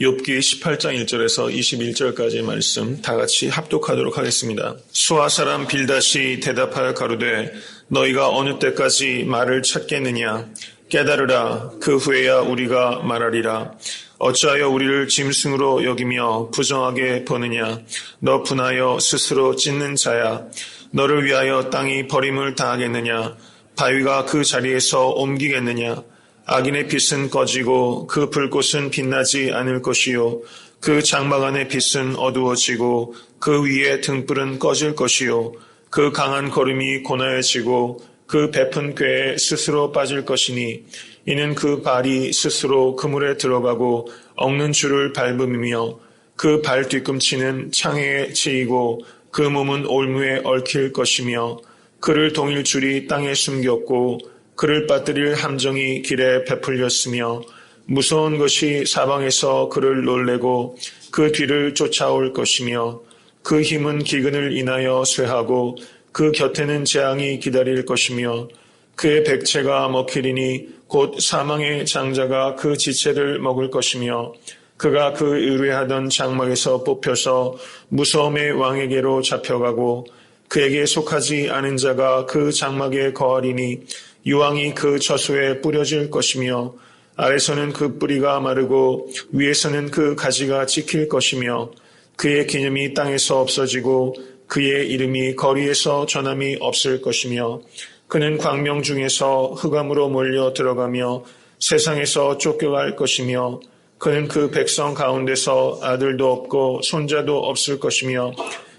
욥기 18장 1절에서 21절까지의 말씀 다 같이 합독하도록 하겠습니다. 수아 사람 빌다시 대답하여 가로되 너희가 어느 때까지 말을 찾겠느냐? 깨달으라. 그 후에야 우리가 말하리라. 어찌하여 우리를 짐승으로 여기며 부정하게 보느냐? 너 분하여 스스로 찢는 자야. 너를 위하여 땅이 버림을 당하겠느냐? 바위가 그 자리에서 옮기겠느냐 악인의 빛은 꺼지고 그 불꽃은 빛나지 않을 것이요. 그 장막 안의 빛은 어두워지고 그 위에 등불은 꺼질 것이요. 그 강한 걸음이 고나해지고 그 베푼 꾀에 스스로 빠질 것이니 이는 그 발이 스스로 그물에 들어가고 엉는 줄을 밟음이며 그 발 뒤꿈치는 창에 치이고 그 몸은 올무에 얽힐 것이며 그를 동일 줄이 땅에 숨겼고 그를 빠뜨릴 함정이 길에 베풀렸으며 무서운 것이 사방에서 그를 놀래고 그 뒤를 쫓아올 것이며 그 힘은 기근을 인하여 쇠하고 그 곁에는 재앙이 기다릴 것이며 그의 백체가 먹히리니 곧 사망의 장자가 그 지체를 먹을 것이며 그가 그 의뢰하던 장막에서 뽑혀서 무서움의 왕에게로 잡혀가고 그에게 속하지 않은 자가 그 장막에 거하리니 유황이 그 저수에 뿌려질 것이며 아래서는 그 뿌리가 마르고 위에서는 그 가지가 찍힐 것이며 그의 기념이 땅에서 없어지고 그의 이름이 거리에서 전함이 없을 것이며 그는 광명 중에서 흑암으로 몰려 들어가며 세상에서 쫓겨갈 것이며 그는 그 백성 가운데서 아들도 없고 손자도 없을 것이며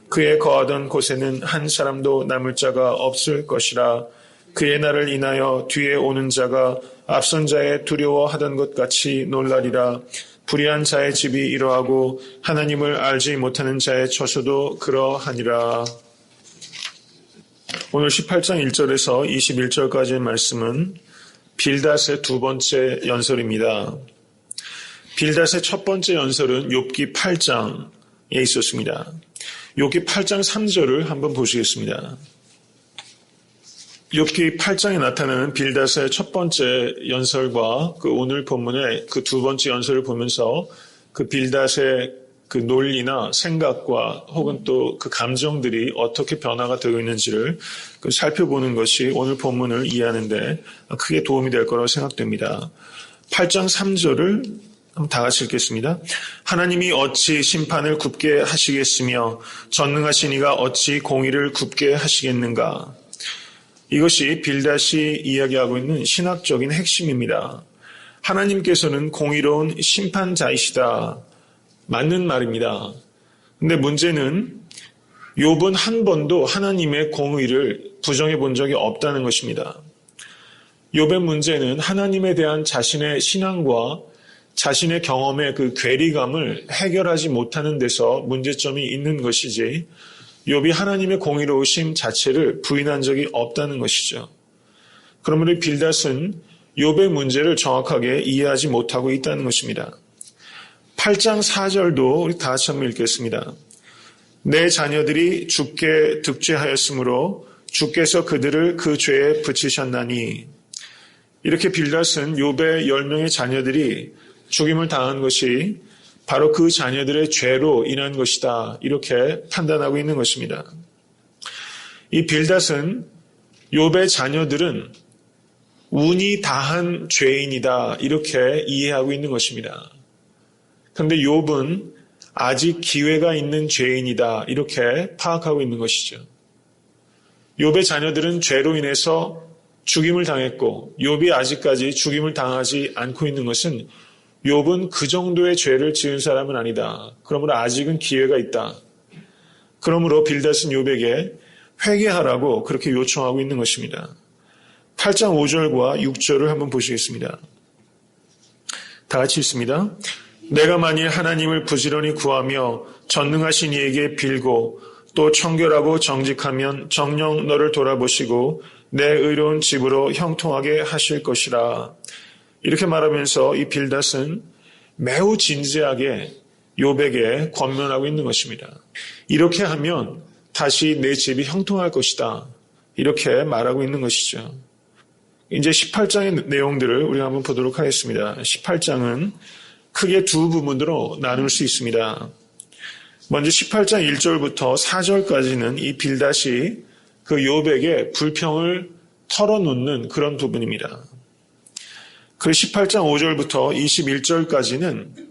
그의 거하던 곳에는 한 사람도 남을 자가 없을 것이라 그의 날을 인하여 뒤에 오는 자가 앞선 자의 두려워하던 것 같이 놀라리라 불의한 자의 집이 이러하고 하나님을 알지 못하는 자의 처소도 그러하니라. 오늘 18장 1절에서 21절까지의 말씀은 빌닷의 두 번째 연설입니다. 빌닷의 첫 번째 연설은 욥기 8장에 있었습니다. 욥기 8장 3절을 한번 보시겠습니다. 욥기 8장에 나타나는 빌닷의 첫 번째 연설과 그 오늘 본문의 그 두 번째 연설을 보면서 그 빌닷의 그 논리나 생각과 혹은 또 그 감정들이 어떻게 변화가 되고 있는지를 그 살펴보는 것이 오늘 본문을 이해하는데 크게 도움이 될 거라고 생각됩니다. 8장 3절을 한번 다 같이 읽겠습니다. 하나님이 어찌 심판을 굽게 하시겠으며 전능하신 이가 어찌 공의를 굽게 하시겠는가? 이것이 빌닷이 이야기하고 있는 신학적인 핵심입니다. 하나님께서는 공의로운 심판자이시다. 맞는 말입니다. 근데 문제는 욥은 한 번도 하나님의 공의를 부정해 본 적이 없다는 것입니다. 욥의 문제는 하나님에 대한 자신의 신앙과 자신의 경험의 그 괴리감을 해결하지 못하는 데서 문제점이 있는 것이지 욥이 하나님의 공의로우심 자체를 부인한 적이 없다는 것이죠. 그러므로 빌닷은 욥의 문제를 정확하게 이해하지 못하고 있다는 것입니다. 8장 4절도 우리 다 같이 한번 읽겠습니다. 내 자녀들이 죽게 득죄하였으므로 주께서 그들을 그 죄에 붙이셨나니 이렇게 빌닷은 욥의 10명의 자녀들이 죽임을 당한 것이 바로 그 자녀들의 죄로 인한 것이다. 이렇게 판단하고 있는 것입니다. 이 빌닷은 욥의 자녀들은 운이 다한 죄인이다. 이렇게 이해하고 있는 것입니다. 그런데 욥은 아직 기회가 있는 죄인이다. 이렇게 파악하고 있는 것이죠. 욥의 자녀들은 죄로 인해서 죽임을 당했고 욥이 아직까지 죽임을 당하지 않고 있는 것은 욥은 그 정도의 죄를 지은 사람은 아니다. 그러므로 아직은 기회가 있다. 그러므로 빌닷은 욥에게 회개하라고 그렇게 요청하고 있는 것입니다. 8장 5절과 6절을 한번 보시겠습니다. 다 같이 읽습니다. 내가 만일 하나님을 부지런히 구하며 전능하신 이에게 빌고 또 청결하고 정직하면 정령 너를 돌아보시고 내 의로운 집으로 형통하게 하실 것이라. 이렇게 말하면서 이 빌닷은 매우 진지하게 욥에게 권면하고 있는 것입니다. 이렇게 하면 다시 내 집이 형통할 것이다. 이렇게 말하고 있는 것이죠. 이제 18장의 내용들을 우리가 한번 보도록 하겠습니다. 18장은 크게 두 부분으로 나눌 수 있습니다. 먼저 18장 1절부터 4절까지는 이 빌닷이 그 요백의 불평을 털어놓는 그런 부분입니다. 그 18장 5절부터 21절까지는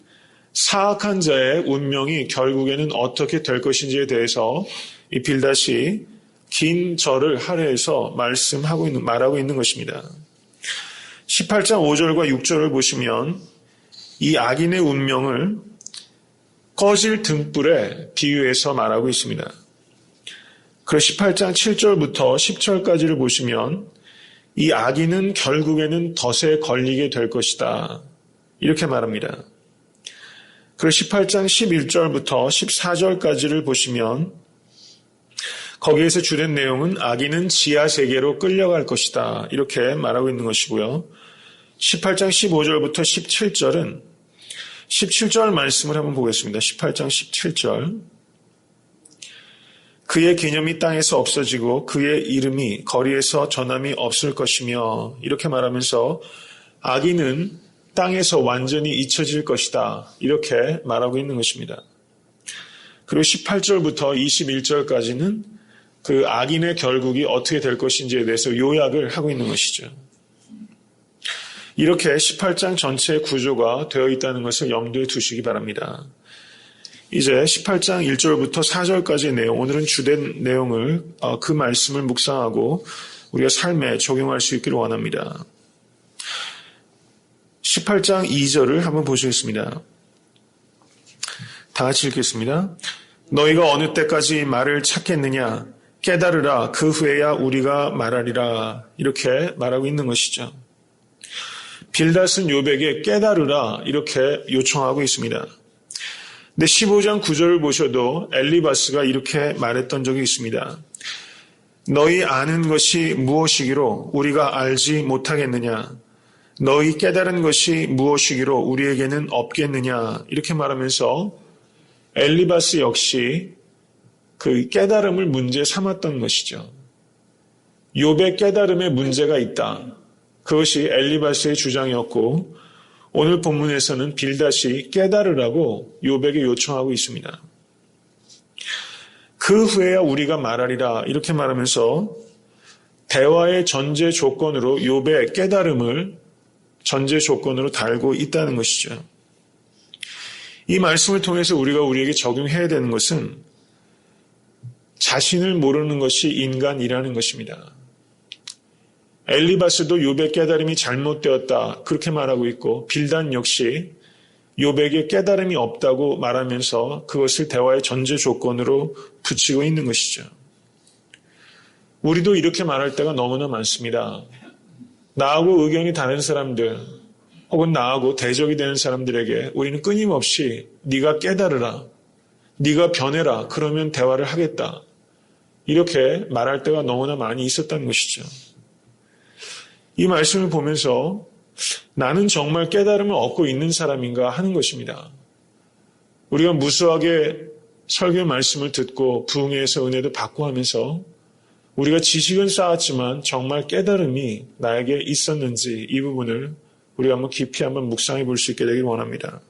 사악한 자의 운명이 결국에는 어떻게 될 것인지에 대해서 이 빌닷이 긴 절을 할애해서 말씀하고 있는, 말하고 있는 것입니다. 18장 5절과 6절을 보시면 이 악인의 운명을 꺼질 등불에 비유해서 말하고 있습니다. 그리고 18장 7절부터 10절까지를 보시면 이 악인은 결국에는 덫에 걸리게 될 것이다. 이렇게 말합니다. 그리고 18장 11절부터 14절까지를 보시면 거기에서 주된 내용은 악인은 지하 세계로 끌려갈 것이다. 이렇게 말하고 있는 것이고요. 18장 15절부터 17절은 17절 말씀을 한번 보겠습니다. 18장 17절. 그의 기념이 땅에서 없어지고 그의 이름이 거리에서 전함이 없을 것이며 이렇게 말하면서 악인은 땅에서 완전히 잊혀질 것이다. 이렇게 말하고 있는 것입니다. 그리고 18절부터 21절까지는 그 악인의 결국이 어떻게 될 것인지에 대해서 요약을 하고 있는 것이죠. 이렇게 18장 전체의 구조가 되어 있다는 것을 염두에 두시기 바랍니다. 이제 18장 1절부터 4절까지의 내용, 오늘은 주된 내용을, 어, 그 말씀을 묵상하고 우리가 삶에 적용할 수 있기를 원합니다. 18장 2절을 한번 보시겠습니다. 다 같이 읽겠습니다. 너희가 어느 때까지 말을 찾겠느냐? 깨달으라. 그 후에야 우리가 말하리라. 이렇게 말하고 있는 것이죠. 빌닷은 요백에 깨달으라. 이렇게 요청하고 있습니다. 근데 15장 9절을 보셔도 엘리바스가 이렇게 말했던 적이 있습니다. 너희 아는 것이 무엇이기로 우리가 알지 못하겠느냐? 너희 깨달은 것이 무엇이기로 우리에게는 없겠느냐? 이렇게 말하면서 엘리바스 역시 그 깨달음을 문제 삼았던 것이죠. 욥의 깨달음에 문제가 있다. 그것이 엘리바스의 주장이었고 오늘 본문에서는 빌닷이 깨달으라고 욥에게 요청하고 있습니다. 그 후에야 우리가 말하리라 이렇게 말하면서 대화의 전제 조건으로 욥의 깨달음을 전제 조건으로 달고 있다는 것이죠. 이 말씀을 통해서 우리가 우리에게 적용해야 되는 것은 자신을 모르는 것이 인간이라는 것입니다. 엘리바스도 요백 깨달음이 잘못되었다 그렇게 말하고 있고 빌단 역시 요백의 깨달음이 없다고 말하면서 그것을 대화의 전제 조건으로 붙이고 있는 것이죠. 우리도 이렇게 말할 때가 너무나 많습니다. 나하고 의견이 다른 사람들 혹은 나하고 대적이 되는 사람들에게 우리는 끊임없이 네가 깨달으라, 네가 변해라 그러면 대화를 하겠다 이렇게 말할 때가 너무나 많이 있었다는 것이죠. 이 말씀을 보면서 나는 정말 깨달음을 얻고 있는 사람인가 하는 것입니다. 우리가 무수하게 설교 말씀을 듣고 부흥회에서 은혜도 받고 하면서 우리가 지식은 쌓았지만 정말 깨달음이 나에게 있었는지 이 부분을 우리가 한번 깊이 한번 묵상해 볼 수 있게 되길 원합니다.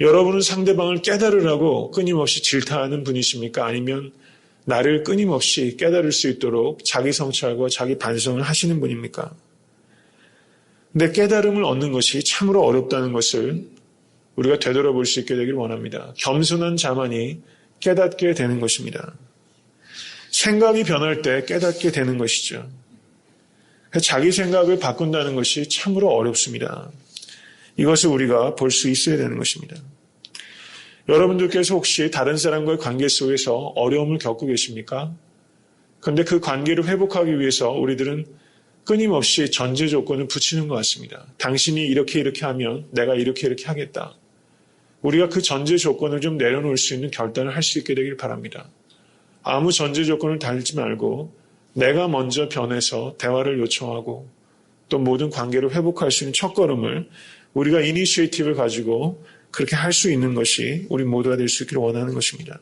여러분은 상대방을 깨달으라고 끊임없이 질타하는 분이십니까? 아니면 나를 끊임없이 깨달을 수 있도록 자기 성찰과 자기 반성을 하시는 분입니까? 근데 깨달음을 얻는 것이 참으로 어렵다는 것을 우리가 되돌아볼 수 있게 되길 원합니다. 겸손한 자만이 깨닫게 되는 것입니다. 생각이 변할 때 깨닫게 되는 것이죠. 자기 생각을 바꾼다는 것이 참으로 어렵습니다. 이것을 우리가 볼 수 있어야 되는 것입니다. 여러분들께서 혹시 다른 사람과의 관계 속에서 어려움을 겪고 계십니까? 그런데 그 관계를 회복하기 위해서 우리들은 끊임없이 전제 조건을 붙이는 것 같습니다. 당신이 이렇게 이렇게 하면 내가 이렇게 이렇게 하겠다. 우리가 그 전제 조건을 좀 내려놓을 수 있는 결단을 할 수 있게 되길 바랍니다. 아무 전제 조건을 달지 말고 내가 먼저 변해서 대화를 요청하고 또 모든 관계를 회복할 수 있는 첫 걸음을 우리가 이니시에이티브를 가지고 그렇게 할 수 있는 것이 우리 모두가 될 수 있기를 원하는 것입니다.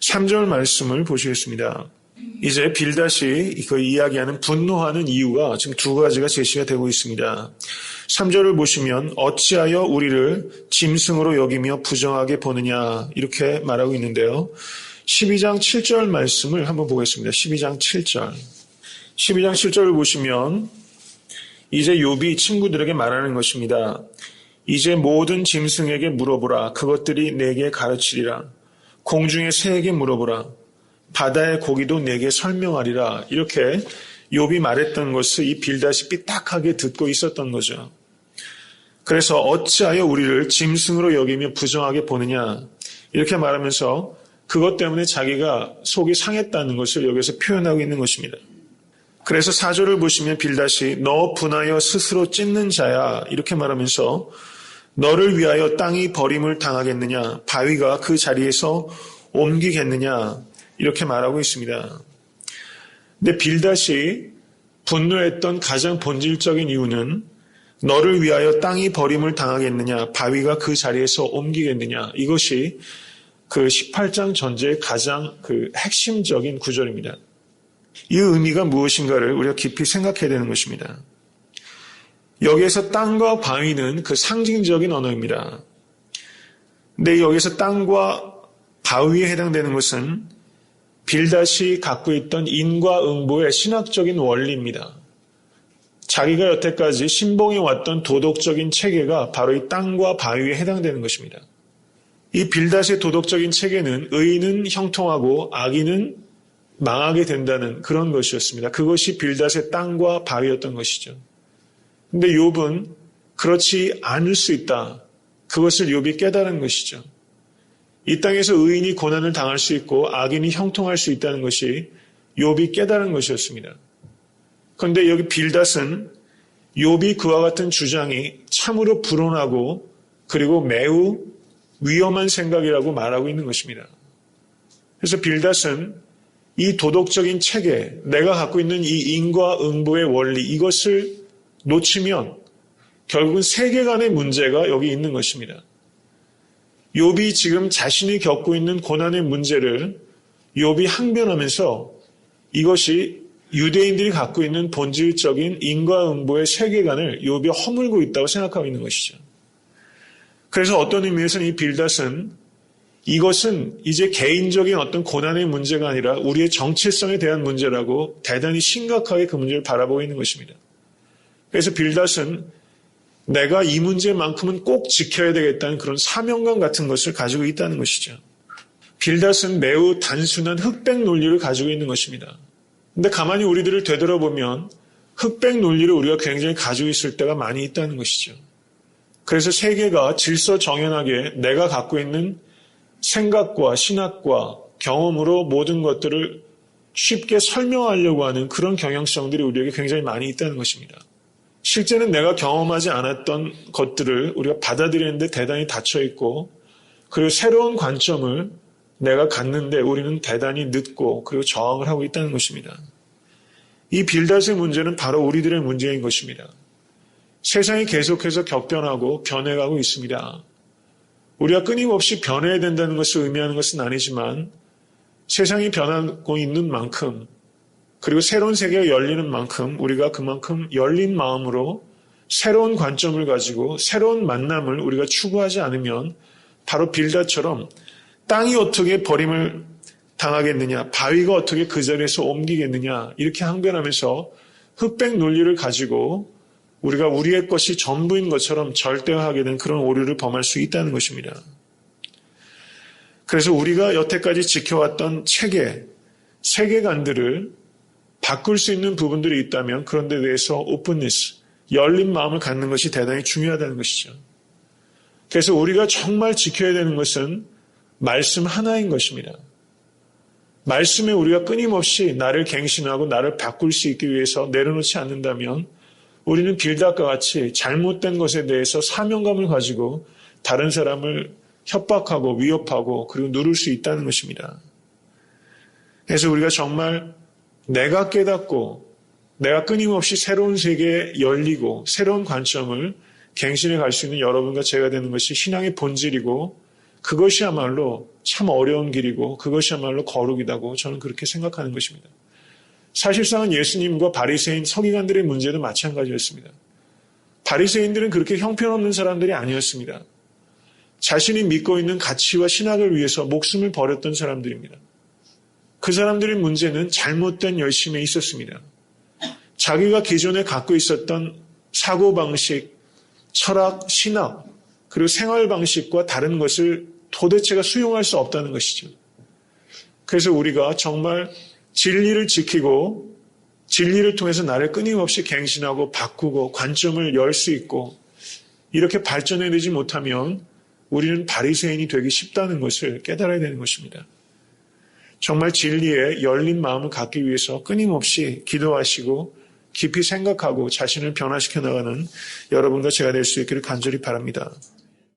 3절 말씀을 보시겠습니다. 이제 빌닷이 그 이야기하는 분노하는 이유가 지금 두 가지가 제시가 되고 있습니다. 3절을 보시면 어찌하여 우리를 짐승으로 여기며 부정하게 보느냐 이렇게 말하고 있는데요. 12장 7절 말씀을 한번 보겠습니다. 12장 7절. 12장 7절을 보시면 이제 욥이 친구들에게 말하는 것입니다. 이제 모든 짐승에게 물어보라. 그것들이 내게 가르치리라. 공중의 새에게 물어보라. 바다의 고기도 내게 설명하리라. 이렇게 욥이 말했던 것을 이 빌닷이 삐딱하게 듣고 있었던 거죠. 그래서 어찌하여 우리를 짐승으로 여기며 부정하게 보느냐 이렇게 말하면서 그것 때문에 자기가 속이 상했다는 것을 여기서 표현하고 있는 것입니다. 그래서 사절을 보시면 빌닷이 너 분하여 스스로 찢는 자야 이렇게 말하면서 너를 위하여 땅이 버림을 당하겠느냐 바위가 그 자리에서 옮기겠느냐 이렇게 말하고 있습니다. 근데 빌닷이 분노했던 가장 본질적인 이유는 너를 위하여 땅이 버림을 당하겠느냐 바위가 그 자리에서 옮기겠느냐 이것이 그 18장 전제의 가장 그 핵심적인 구절입니다. 이 의미가 무엇인가를 우리가 깊이 생각해야 되는 것입니다. 여기에서 땅과 바위는 그 상징적인 언어입니다. 근데 여기서 땅과 바위에 해당되는 것은 빌닷이 갖고 있던 인과응보의 신학적인 원리입니다. 자기가 여태까지 신봉해 왔던 도덕적인 체계가 바로 이 땅과 바위에 해당되는 것입니다. 이 빌닷의 도덕적인 체계는 의인은 형통하고 악인은 망하게 된다는 그런 것이었습니다. 그것이 빌닷의 땅과 바위였던 것이죠. 근데 욥은 그렇지 않을 수 있다. 그것을 욥이 깨달은 것이죠. 이 땅에서 의인이 고난을 당할 수 있고 악인이 형통할 수 있다는 것이 욥이 깨달은 것이었습니다. 그런데 여기 빌닷은 욥이 그와 같은 주장이 참으로 불온하고 그리고 매우 위험한 생각이라고 말하고 있는 것입니다. 그래서 빌닷은 이 도덕적인 체계, 내가 갖고 있는 이 인과응보의 원리, 이것을 놓치면 결국은 세계관의 문제가 여기 있는 것입니다. 욥이 지금 자신이 겪고 있는 고난의 문제를 욥이 항변하면서 이것이 유대인들이 갖고 있는 본질적인 인과응보의 세계관을 욥이 허물고 있다고 생각하고 있는 것이죠. 그래서 어떤 의미에서는 이 빌닷은 이것은 이제 개인적인 어떤 고난의 문제가 아니라 우리의 정체성에 대한 문제라고 대단히 심각하게 그 문제를 바라보고 있는 것입니다. 그래서 빌닷은 내가 이 문제만큼은 꼭 지켜야 되겠다는 그런 사명감 같은 것을 가지고 있다는 것이죠. 빌닷은 매우 단순한 흑백 논리를 가지고 있는 것입니다. 근데 가만히 우리들을 되돌아보면 흑백 논리를 우리가 굉장히 가지고 있을 때가 많이 있다는 것이죠. 그래서 세계가 질서 정연하게 내가 갖고 있는 생각과 신학과 경험으로 모든 것들을 쉽게 설명하려고 하는 그런 경향성들이 우리에게 굉장히 많이 있다는 것입니다. 실제는 내가 경험하지 않았던 것들을 우리가 받아들이는데 대단히 닫혀 있고 그리고 새로운 관점을 내가 갖는데 우리는 대단히 늦고 그리고 저항을 하고 있다는 것입니다. 이 빌닷의 문제는 바로 우리들의 문제인 것입니다. 세상이 계속해서 격변하고 변해가고 있습니다. 우리가 끊임없이 변해야 된다는 것을 의미하는 것은 아니지만 세상이 변하고 있는 만큼 그리고 새로운 세계가 열리는 만큼 우리가 그만큼 열린 마음으로 새로운 관점을 가지고 새로운 만남을 우리가 추구하지 않으면 바로 빌다처럼 땅이 어떻게 버림을 당하겠느냐, 바위가 어떻게 그 자리에서 옮기겠느냐, 이렇게 항변하면서 흑백 논리를 가지고 우리가 우리의 것이 전부인 것처럼 절대화하게 된 그런 오류를 범할 수 있다는 것입니다. 그래서 우리가 여태까지 지켜왔던 체계, 세계관들을 바꿀 수 있는 부분들이 있다면 그런 데 대해서 오픈니스, 열린 마음을 갖는 것이 대단히 중요하다는 것이죠. 그래서 우리가 정말 지켜야 되는 것은 말씀 하나인 것입니다. 말씀에 우리가 끊임없이 나를 갱신하고 나를 바꿀 수 있기 위해서 내려놓지 않는다면 우리는 빌닷과 같이 잘못된 것에 대해서 사명감을 가지고 다른 사람을 협박하고 위협하고 그리고 누를 수 있다는 것입니다. 그래서 우리가 정말 내가 깨닫고 내가 끊임없이 새로운 세계에 열리고 새로운 관점을 갱신해 갈 수 있는 여러분과 제가 되는 것이 신앙의 본질이고 그것이야말로 참 어려운 길이고 그것이야말로 거룩이다고 저는 그렇게 생각하는 것입니다. 사실상은 예수님과 바리새인 서기관들의 문제도 마찬가지였습니다. 바리새인들은 그렇게 형편없는 사람들이 아니었습니다. 자신이 믿고 있는 가치와 신학을 위해서 목숨을 버렸던 사람들입니다. 그 사람들의 문제는 잘못된 열심에 있었습니다. 자기가 기존에 갖고 있었던 사고방식, 철학, 신학, 그리고 생활 방식과 다른 것을 도대체가 수용할 수 없다는 것이죠. 그래서 우리가 정말 진리를 지키고 진리를 통해서 나를 끊임없이 갱신하고 바꾸고 관점을 열 수 있고 이렇게 발전해내지 못하면 우리는 바리새인이 되기 쉽다는 것을 깨달아야 되는 것입니다. 정말 진리에 열린 마음을 갖기 위해서 끊임없이 기도하시고 깊이 생각하고 자신을 변화시켜 나가는 여러분과 제가 될 수 있기를 간절히 바랍니다.